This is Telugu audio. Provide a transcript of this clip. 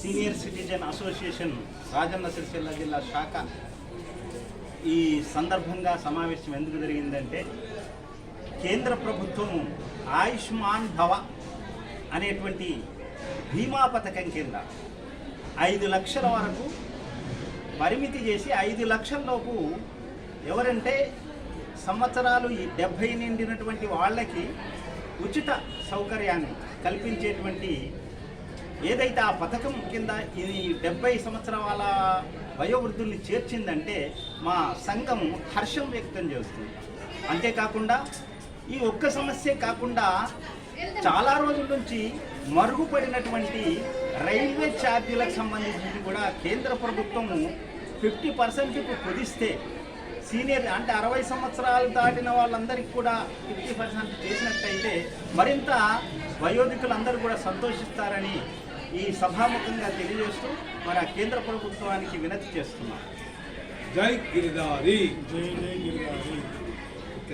Senior citizen association Rajanna Sircilla జిల్లా శాఖ ఈ సందర్భంగా సమావేశం ఎందుకు జరిగిందంటే కేంద్ర ప్రభుత్వం ఆయుష్మాన్ భవ అనేటువంటి బీమా పథకం కింద ఐదు లక్షల వరకు పరిమితి చేసి ఐదు లక్షల్లోపు ఎవరంటే సంవత్సరాలు ఈ డెబ్భై నిండినటువంటి వాళ్ళకి ఉచిత సౌకర్యాన్ని కల్పించేటువంటి ఏదైతే ఆ పథకం కింద ఈ డెబ్బై సంవత్సరాల వయోవృద్ధుల్ని చేర్చిందంటే మా సంఘం హర్షం వ్యక్తం చేస్తుంది. అంతేకాకుండా ఈ ఒక్క సమస్యే కాకుండా చాలా రోజుల నుంచి మరుగుపడినటువంటి రైల్వే ఛార్జీలకు సంబంధించి కూడా కేంద్ర ప్రభుత్వము ఫిఫ్టీ పర్సెంట్కు కుదిస్తే సీనియర్ అంటే అరవై సంవత్సరాలు దాటిన వాళ్ళందరికీ కూడా ఫిఫ్టీ పర్సెంట్ చేసినట్టయితే మరింత వయోధికులందరూ కూడా సంతోషిస్తారని ఈ సభాముఖంగా తెలియజేస్తూ ఆ కేంద్ర ప్రభుత్వానికి వినతి చేస్తున్నాం. జై గిరిదారి జై జై గిరిగారి